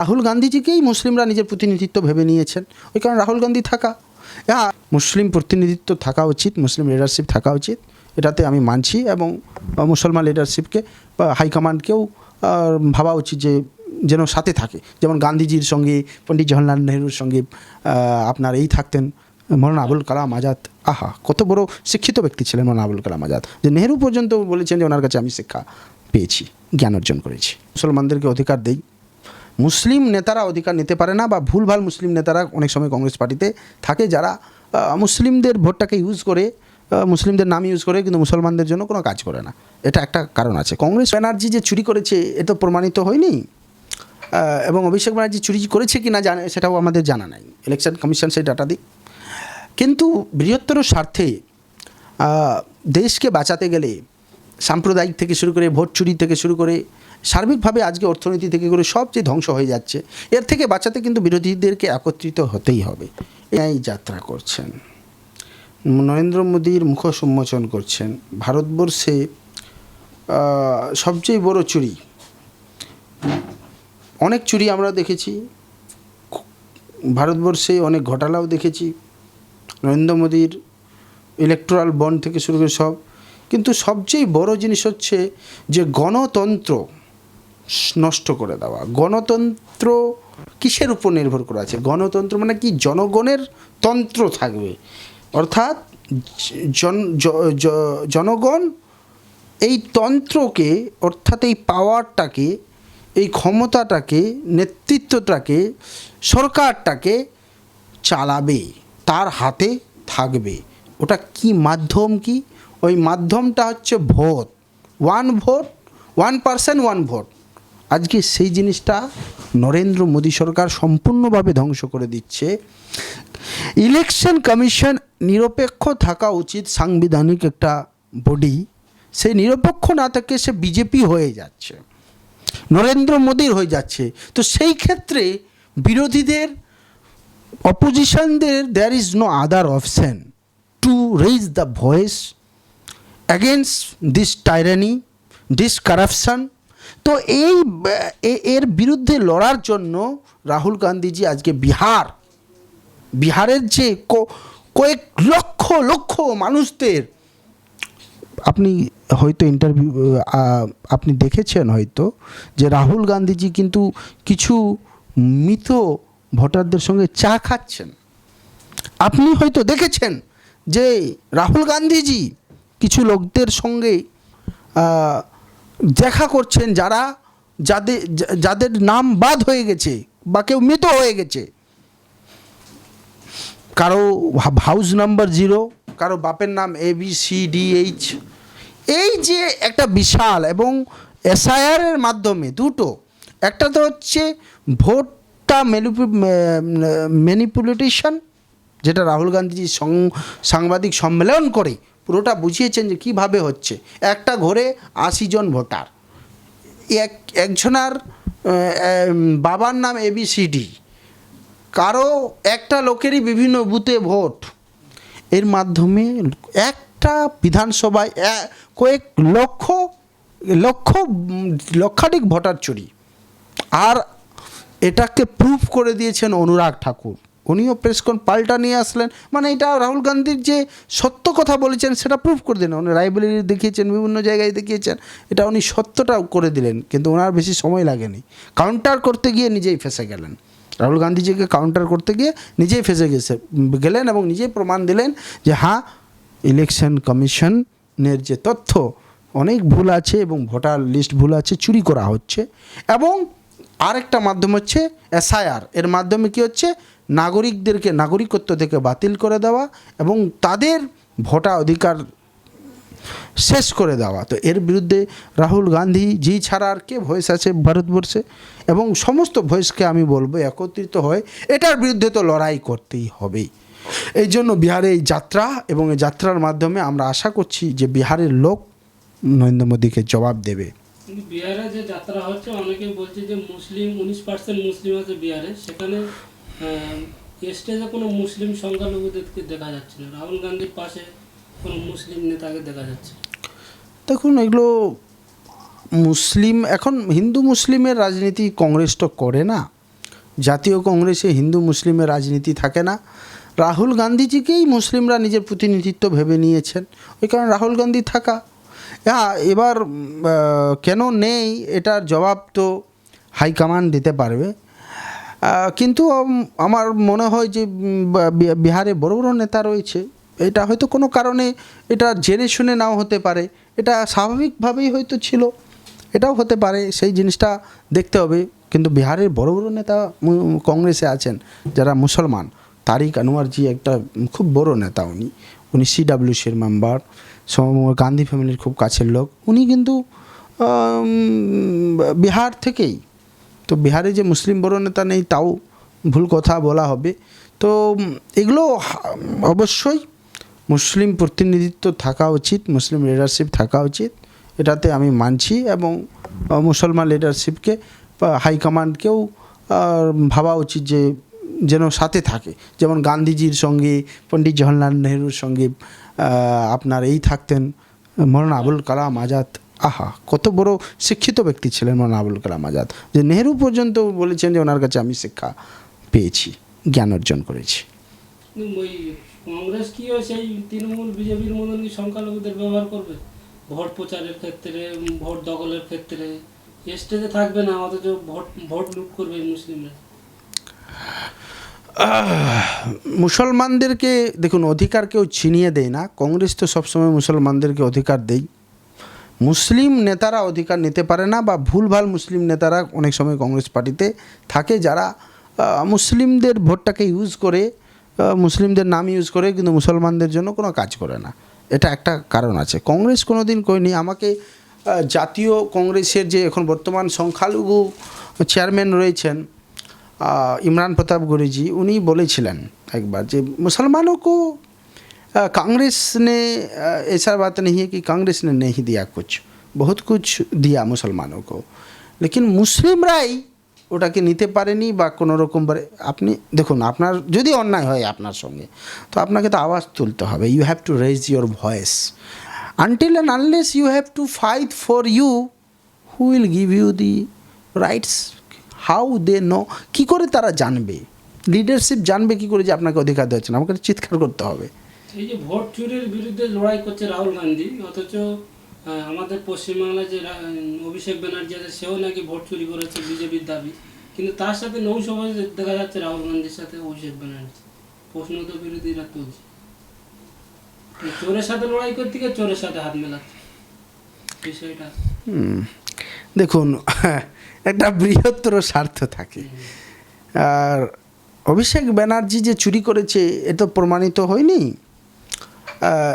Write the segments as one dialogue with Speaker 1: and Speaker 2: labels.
Speaker 1: রাহুল গান্ধীজিকেই মুসলিমরা নিজের প্রতিনিধিত্ব ভেবে নিয়েছেন। ওই কারণে রাহুল গান্ধী থাকা। হ্যাঁ মুসলিম প্রতিনিধিত্ব থাকা উচিত, মুসলিম লিডারশিপ থাকা উচিত। এটাতে আমি মানছি এবং মুসলমান লিডারশিপকে বা হাইকমান্ডকেও ভাবা উচিত যে, যেন সাথে থাকে। যেমন গান্ধীজির সঙ্গে, পণ্ডিত জওহরলাল নেহরুর সঙ্গে আপনার এই থাকতেন, মৌলানা আবুল কালাম আজাদ। আহা, কত বড় শিক্ষিত ব্যক্তি ছিলেন মৌলানা আবুল কালাম আজাদ। যে নেহরু পর্যন্ত বলেছেন যে, ওনার কাছে আমি শিক্ষা পেয়েছি, জ্ঞান অর্জন করেছি। মুসলমানদেরকে অধিকার দেই। মুসলিম নেতারা অধিকার নিতে পারে না বা ভুলভাল মুসলিম নেতারা অনেক সময় কংগ্রেস পার্টিতে থাকে যারা মুসলিমদের ভোটটাকে ইউজ করে মুসলিমদের নাম ইউজ করে কিন্তু মুসলমানদের জন্য কোনো কাজ করে না। এটা একটা কারণ আছে। কংগ্রেস ব্যানার্জি যে চুরি করেছে, এ তো প্রমাণিত হয়নি। এবং অভিষেক ব্যানার্জি চুরি করেছে কি না জানে, সেটাও আমাদের জানা নাই। ইলেকশন কমিশন সেই ডাটা দিক। কিন্তু বৃহত্তর স্বার্থে দেশকে বাঁচাতে গেলে, সাম্প্রদায়িক থেকে শুরু করে, ভোট চুরি থেকে শুরু করে সার্বিকভাবে আজকে অর্থনীতি থেকে করে সব যে ধ্বংস হয়ে যাচ্ছে। এর থেকে বাঁচাতে কিন্তু বিরোধীদেরকে একত্রিত হতেই হবে। এই যাত্রা করছেন। নরেন্দ্র মোদীর মুখ সম্মোচন করছেন। ভারতবর্ষে সবচেয়ে বড় চুরি। অনেক চুরি আমরা দেখেছি। ভারতবর্ষে অনেক ঘটালাও দেখেছি। নরেন্দ্র মোদীর ইলেকট্রাল বন্ড থেকে শুরু করে সব। কিন্তু সবচেয়ে বড় জিনিস হচ্ছে যে গণতন্ত্র নষ্ট করে দেওয়া। গণতন্ত্র কিসের উপর নির্ভর করে আছে? গণতন্ত্র মানে কি? জনগণের তন্ত্র থাকবে। অর্থাৎ জন জনগণ এই তন্ত্রকে, অর্থাৎ এই পাওয়ারটাকে এই ক্ষমতাটাকে, নেতৃত্বটাকে, সরকারটাকে চালাবে। তার হাতে থাকবে। ওটা কি মাধ্যম কি? ওই মাধ্যমটা হচ্ছে vote. One vote one percent one vote আজকে সেই জিনিসটা নরেন্দ্র মোদী সরকার সম্পূর্ণভাবে ধ্বংস করে দিচ্ছে। ইলেকশন কমিশন নিরপেক্ষ থাকা উচিত সাংবিধানিক একটা বডি। সেই নিরপেক্ষ না থাকে সে বিজেপি হয়ে যাচ্ছে, নরেন্দ্র মোদীর হয়ে যাচ্ছে। তো সেই ক্ষেত্রে বিরোধীদের, অপোজিশনদের there is no other option to raise the voice against this tyranny this corruption তো এই এর বিরুদ্ধে লড়ার জন্য রাহুল গান্ধীজি আজকে বিহার, বিহারের যে কয়েক লক্ষ লক্ষ মানুষদের, আপনি হয়তো ইন্টারভিউ আপনি দেখেছেন হয়তো যে রাহুল গান্ধীজি কিন্তু কিছু মৃত ভোটারদের সঙ্গে চা খাচ্ছেন। আপনি হয়তো দেখেছেন যে রাহুল গান্ধীজি কিছু লোকদের সঙ্গে দেখা করছেন যারা যাদের যাদের নাম বাদ হয়ে গেছে বা কেউ মৃত হয়ে গেছে। কারও হাউস নাম্বার জিরো কারও বাপের নাম A B C D H এই যে একটা বিশাল এবং এসআইআরের মাধ্যমে দুটো, একটা তো হচ্ছে ভোটটা ম্যানিপুলেটেশন যেটা রাহুল গান্ধীজি সাংবাদিক সম্মেলন করে পুরোটা বুঝিয়েছেন যে কীভাবে হচ্ছে। একটা ঘরে আশি জন ভোটার। এক, একজনার বাবার নাম এবিসিডি কারও একটা লোকেরই বিভিন্ন বুথে ভোট। এর মাধ্যমে একটা বিধানসভায় কয়েক লক্ষ লক্ষ, লক্ষাধিক ভোটার চুরি। আর এটাকে প্রুফ করে দিয়েছেন অনুরাগ ঠাকুর। উনিও প্রেসকন পাল্টা নিয়ে আসলেন। মানে এটা রাহুল গান্ধীর যে সত্য কথা বলেছেন, সেটা প্রুফ করে দিলেন। উনি রায়বেলি দেখিয়েছেন, বিভিন্ন জায়গায় দেখিয়েছেন। এটা উনি সত্যটা করে দিলেন, কিন্তু ওনার বেশি সময় লাগেনি। কাউন্টার করতে গিয়ে নিজেই ফেসে গেলেন। রাহুল গান্ধীজিকে কাউন্টার করতে গিয়ে নিজেই ফেসে গেছে, গেলেন এবং নিজেই প্রমাণ দিলেন যে হ্যাঁ ইলেকশন কমিশনের যে তথ্য, অনেক ভুল আছে এবং ভোটার লিস্ট ভুল আছে, চুরি করা হচ্ছে। এবং আরেকটা মাধ্যম হচ্ছে এসআইআর। এর মাধ্যমে কি হচ্ছে? নাগরিকদেরকে, নাগরিকত্ব থেকে বাতিল করে দেওয়া এবং তাদের ভোটা অধিকার শেষ করে দেওয়া। তো এর বিরুদ্ধে রাহুল গান্ধী জি ছাড়া আর কে ভয়েস আছে ভারতবর্ষে? এবং সমস্ত ভয়েসকে আমি বলব একত্রিত হয়ে এটার বিরুদ্ধে তো লড়াই করতেই হবেই। এই জন্য বিহারে এই যাত্রা এবং এই যাত্রার মাধ্যমে আমরা আশা করছি যে বিহারের লোক নরেন্দ্র মোদীকে জবাব দেবে।
Speaker 2: বিহারে যে যাত্রা হচ্ছে, অনেকে বলছে যে মুসলিম, উনিশ পার্সেন্ট মুসলিম আছে বিহারে। সেখানে স্টেজে কোনো মুসলিম সংখ্যালঘুদেরকে দেখা যাচ্ছে না। রাহুল গান্ধীর পাশে কোনো মুসলিম নেতাকে দেখা যাচ্ছে
Speaker 1: দেখুন, এগুলো মুসলিম, এখন হিন্দু মুসলিমের রাজনীতি কংগ্রেস তো করে না। জাতীয় কংগ্রেসে হিন্দু মুসলিমের রাজনীতি থাকে না। রাহুল গান্ধীজিকেই মুসলিমরা নিজের প্রতিনিধিত্ব ভেবে নিয়েছেন। ওই কারণে রাহুল গান্ধী থাকা হ্যাঁ এবার কেন নেই এটার জবাব তো হাইকমান্ড দিতে পারবে। কিন্তু আমার মনে হয় যে বিহারে বড় বড় নেতা রয়েছে। এটা হয়তো কোনো কারণে এটা জেনে শুনে নাও হতে পারে। এটা স্বাভাবিকভাবেই হয়তো ছিল। এটাও হতে পারে, সেই জিনিসটা দেখতে হবে। কিন্তু বিহারের বড় বড় নেতা কংগ্রেসে আছেন যারা মুসলমান, তারিক আনোয়ারজি একটা খুব বড় নেতা উনি। উনি সিডাব্লিউসির মেম্বার গান্ধী ফ্যামিলির খুব কাছের লোক। উনি কিন্তু বিহার থেকেই। তো বিহারে যে মুসলিম বড় নেতা নেই তাও ভুল কথা বলা হবে। তো এগুলো অবশ্যই মুসলিম প্রতিনিধিত্ব থাকা উচিত, মুসলিম লিডারশিপ থাকা উচিত। এটাতে আমি মানছি এবং মুসলমান লিডারশিপকে হাইকমান্ডকেও ভাবা উচিত যে যেন সাথে থাকে। যেমন গান্ধীজির সঙ্গে, পণ্ডিত জওহরলাল নেহরুর সঙ্গে আপনার এই থাকতেন মৌলানা আবুল কালাম আজাদ। আহা, কত বড় শিক্ষিত ব্যক্তি ছিলেন মৌলানা আবুল কালাম আজাদ। যে নেহরু পর্যন্ত বলেছেন যে ওনার কাছে আমি শিক্ষা পেয়েছি, জ্ঞান অর্জন করেছি।
Speaker 2: কংগ্রেস সেই তৃণমূল, বিজেপির মতন কি সংখ্যালঘুদের ব্যবহার করবে? ভোট প্রচারের ক্ষেত্রে, ভোট দখলের ক্ষেত্রে স্টেজে থাকবে না অথচ ভোট ভোট লুট করবে মুসলিমরা?
Speaker 1: মুসলমানদেরকে দেখুন, অধিকার কেউ ছিনিয়ে দেয় না। কংগ্রেস তো সবসময় মুসলমানদেরকে অধিকার দেয় মুসলিম নেতারা অধিকার নিতে পারে না বা ভুলভাল মুসলিম নেতারা অনেক সময় কংগ্রেস পার্টিতে থাকে যারা মুসলিমদের ভোটটাকে ইউজ করে মুসলিমদের নাম ইউজ করে কিন্তু মুসলমানদের জন্য কোনো কাজ করে না। এটা একটা কারণ আছে। কংগ্রেস কোনো দিন করেনি। আমাকে জাতীয় কংগ্রেসের যে এখন বর্তমান সংখ্যালঘু চেয়ারম্যান রয়েছেন ইমরান প্রতাপ গুরুজি, উনি বলেছিলেন একবার যে মুসলমানও কো कांग्रेस ने বাত নেই কি কংগ্রেস कि कांग्रेस ने नहीं दिया कुछ बहुत कुछ মুসলমানও কো। লেকিন মুসলিমরাই ওটাকে নিতে পারেনি বা কোনো রকম আপনি দেখুন, আপনার যদি অন্যায় হয় আপনার সঙ্গে, তো আপনাকে তো আওয়াজ তুলতে হবে you have to raise your voice until and unless you have to fight for you who will give you the rights how they know কী করে তারা জানবে? লিডারশিপ জানবে কী করে যে আপনাকে অধিকার দেওয়া হচ্ছে না? আমাকে চিৎকার করতে হবে।
Speaker 2: এই যে ভোট চুরির বিরুদ্ধে লড়াই করছে রাহুল গান্ধী অথচ আমাদের পশ্চিমবাংলায় যে অভিষেক ব্যানার্জি আছে সেও নাকি ভোট চুরি করেছে বিজেপির দাবি। কিন্তু তার সাথে নৌসভায় দেখা যাচ্ছে রাহুল গান্ধীর সাথে অভিষেক ব্যানার্জি। প্রশ্ন তো বিরোধীরা তুলছে। চোরের সাথে লড়াই করতে গিয়ে চোরের সাথে হাত মেলাচ্ছে। বিষয়টা।
Speaker 1: দেখুন একটা বৃহত্তর স্বার্থ থাকে। আর অভিষেক ব্যানার্জি যে চুরি করেছে, এ তো প্রমাণিত হয়নি।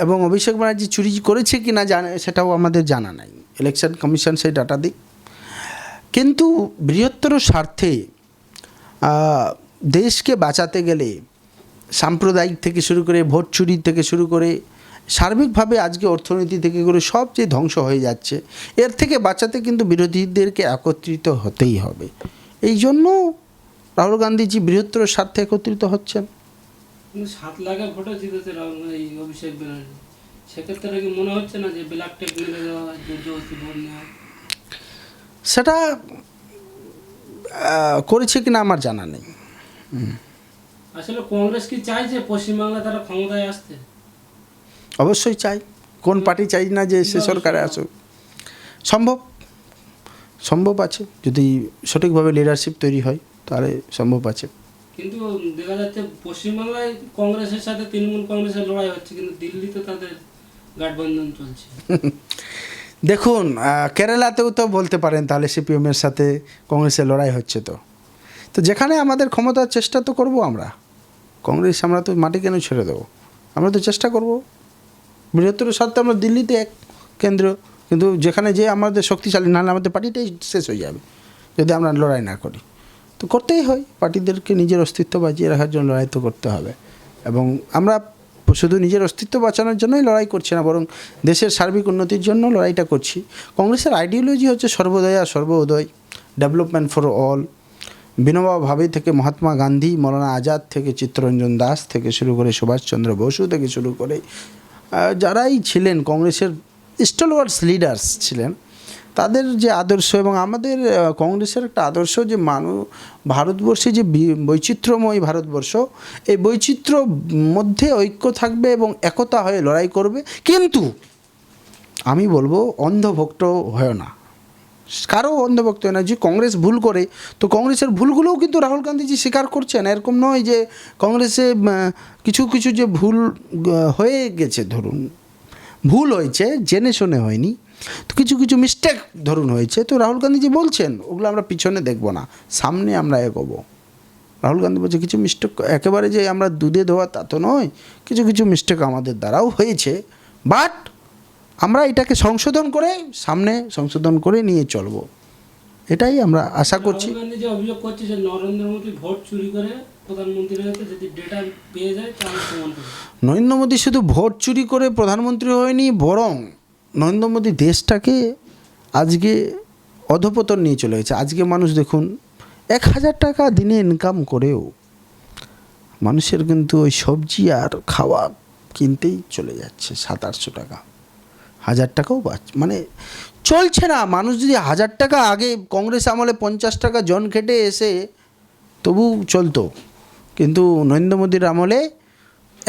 Speaker 1: এবং অভিষেক ব্যানার্জি চুরি করেছে কি না জানে, সেটাও আমাদের জানা নাই। ইলেকশন কমিশন সেই ডাটা দিক। কিন্তু বৃহত্তর স্বার্থে দেশকে বাঁচাতে গেলে, সাম্প্রদায়িক থেকে শুরু করে, ভোট চুরি থেকে শুরু করে সার্বিকভাবে আজকে অর্থনীতি থেকে করে সব যে ধ্বংস হয়ে যাচ্ছে। এর থেকে বাঁচাতে কিন্তু বিরোধীদেরকে একত্রিত হতেই হবে। এই জন্য রাহুল গান্ধীজি বৃহত্তর স্বার্থে একত্রিত হচ্ছেন।
Speaker 2: সাত লাখে ভোটে জিতেছে রাহুল এই অভিষেক ব্যানার্জি সেক্ষেত্রে কি মনে হচ্ছে না যে ব্ল্যাক টেপ মেরে দেওয়া দুর্যোগী ভোট নেওয়া?
Speaker 1: সেটা করেছে কিনা আমার জানা নেই।
Speaker 2: আসলে কংগ্রেস কি চাইছে পশ্চিমবাংলায় তারা ক্ষমতায় আসতে?
Speaker 1: অবশ্যই চাই। কোন পার্টি চাই না যে সে সরকারে আসুক। সম্ভব। সম্ভব আছে। যদি সঠিকভাবে লিডারশিপ তৈরি হয় তাহলে সম্ভব আছে।
Speaker 2: কিন্তু দেখা যাচ্ছে পশ্চিমবাংলায় কংগ্রেসের সাথে তৃণমূল কংগ্রেসের লড়াই হচ্ছে কিন্তু দিল্লিতে তাদের গাঠবন্ধন চলছে।
Speaker 1: দেখুন কেরালাতেও তো বলতে পারেন তাহলে সিপিএমের সাথে কংগ্রেসের লড়াই হচ্ছে তো। তো যেখানে আমাদের ক্ষমতার চেষ্টা তো করব আমরা। কংগ্রেস আমরা তো মাটি কেন ছেড়ে দেবো? আমরা তো চেষ্টা করব। বৃহত্তর স্বার্থে আমরা দিল্লিতে এক কেন্দ্র, কিন্তু যেখানে যে আমাদের শক্তিশালী, নাহলে আমাদের পার্টিটাই শেষ হয়ে যাবে, যদি আমরা লড়াই না করি। তো করতেই হয়, পার্টিদেরকে নিজের অস্তিত্ব বাঁচিয়ে রাখার জন্য লড়াই তো করতে হবে। এবং আমরা শুধু নিজের অস্তিত্ব বাঁচানোর জন্যই লড়াই করছি না, বরং দেশের সার্বিক উন্নতির জন্য লড়াইটা করছি। কংগ্রেসের আইডিওলজি হচ্ছে Sarvodaya Sarvodaya development for all Vinoba Bhave থেকে মহাত্মা গান্ধী, মৌলানা আজাদ থেকে চিত্তরঞ্জন দাস থেকে শুরু করে সুভাষচন্দ্র বসু থেকে শুরু করে যারাই ছিলেন কংগ্রেসের স্টলওয়ার্স লিডার্স ছিলেন, তাদের যে আদর্শ এবং আমাদের কংগ্রেসের একটা আদর্শ যে মানুষ ভারতবর্ষে যে বৈচিত্র্যময় ভারতবর্ষ, এই বৈচিত্র্য মধ্যে ঐক্য থাকবে এবং একতা হয়ে লড়াই করবে। কিন্তু আমি বলব অন্ধভক্ত হয় না। কারও অন্ধভক্ত যে কংগ্রেস ভুল করে, তো কংগ্রেসের ভুলগুলোও কিন্তু রাহুল গান্ধীজি স্বীকার করছেন। এরকম নয় যে কংগ্রেসে কিছু কিছু যে ভুল হয়ে গেছে, ধরুন, ভুল হয়েছে, জেনে শুনে হয়নি, তো কিছু কিছু মিস্টেক ধরুন হয়েছে, তো রাহুল গান্ধীজি বলছেন, ওগুলো আমরা পিছনে দেখব না, সামনে আমরা এগোবো। রাহুল গান্ধী বলছে, কিছু মিস্টেক একেবারে যে আমরা দুধে ধোয়া তা তো নয়, কিছু কিছু মিস্টেক আমাদের দ্বারাও হয়েছে বাট আমরা এটাকে সংশোধন করে সামনে সংশোধন করে নিয়ে চলব। এটাই আমরা আশা করছি।
Speaker 2: যে অভিযোগ করছে যে নরেন্দ্র মোদী ভোট চুরি করে
Speaker 1: নরেন্দ্র মোদী শুধু ভোট চুরি করে প্রধানমন্ত্রী হয়নি বরং নরেন্দ্র মোদী দেশটাকে আজকে অধপতন নিয়ে চলে গেছে। আজকে মানুষ দেখুন এক হাজার টাকা দিনে ইনকাম করেও মানুষের কিন্তু ওই সবজি আর খাওয়া কিনতেই চলে যাচ্ছে সাত আটশো টাকা। হাজার টাকাও পাচ্ছে মানে চলছে না। মানুষ যদি হাজার টাকা আগে কংগ্রেস আমলে পঞ্চাশ টাকা জন খেটে এসে তবু চলতো। কিন্তু নরেন্দ্র মোদীর আমলে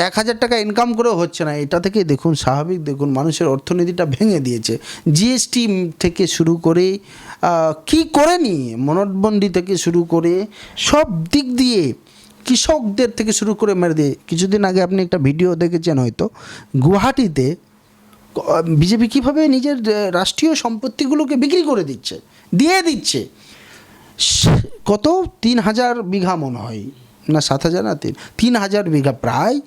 Speaker 1: এক হাজার টাকা ইনকাম করেও হচ্ছে না। এটা থেকে দেখুন স্বাভাবিক, দেখুন মানুষের অর্থনীতিটা ভেঙে দিয়েছে। জিএসটি থেকে শুরু করে কি করেনি মনোটবন্দি থেকে শুরু করে, সব দিক দিয়ে কৃষকদের থেকে শুরু করে মেরে দিয়ে। কিছুদিন আগে আপনি একটা ভিডিও দেখেছেন হয়তো। গুয়াহাটিতে বিজেপি কীভাবে নিজের রাষ্ট্রীয় সম্পত্তিগুলোকে বিক্রি করে দিচ্ছে, দিয়ে দিচ্ছে? কত? তিন হাজার বিঘা মনে হয়, না সাত হাজার না তিন তিন হাজার বিঘা প্রায়।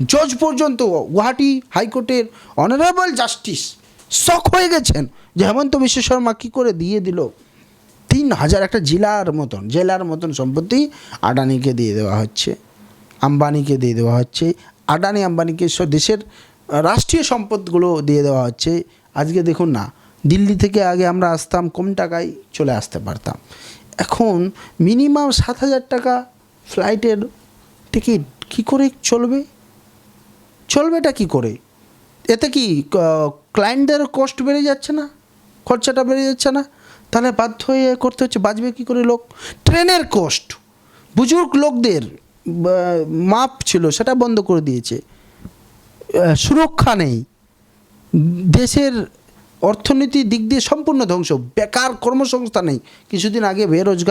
Speaker 1: জজ পর্যন্ত গুয়াহাটি হাইকোর্টের অনারেবল জাস্টিস শখ হয়ে গেছেন যে হেমন্ত বিশ্ব শর্মা কী করে দিয়ে দিল? তিন হাজার একটা জেলার মতন জেলার মতন সম্পত্তি আডানিকে দিয়ে দেওয়া হচ্ছে, আম্বানিকে দিয়ে দেওয়া হচ্ছে। আডানি আম্বানিকে দেশের রাষ্ট্রীয় সম্পদগুলো দিয়ে দেওয়া হচ্ছে। আজকে দেখুন না, দিল্লি থেকে আগে আমরা আসতাম, কম টাকায় চলে আসতে পারতাম। এখন মিনিমাম সাত হাজার টাকা ফ্লাইটের টিকিট কী করে চলবে? চলবেটা কি করে? এতে কি ক্লায়েন্টদের কষ্ট বেড়ে যাচ্ছে না? খরচাটা বেড়ে যাচ্ছে না? তাহলে বাধ্য হয়ে করতে হচ্ছে, বাঁচবে কী করে লোক? ট্রেনের কষ্ট বুজুর্গ লোকদের মাপ ছিল, সেটা বন্ধ করে দিয়েছে। সুরক্ষা নেই। দেশের অর্থনীতির দিক দিয়ে সম্পূর্ণ ধ্বংস। বেকার কর্মসংস্থান নেই। কিছুদিন আগে বেরোজগার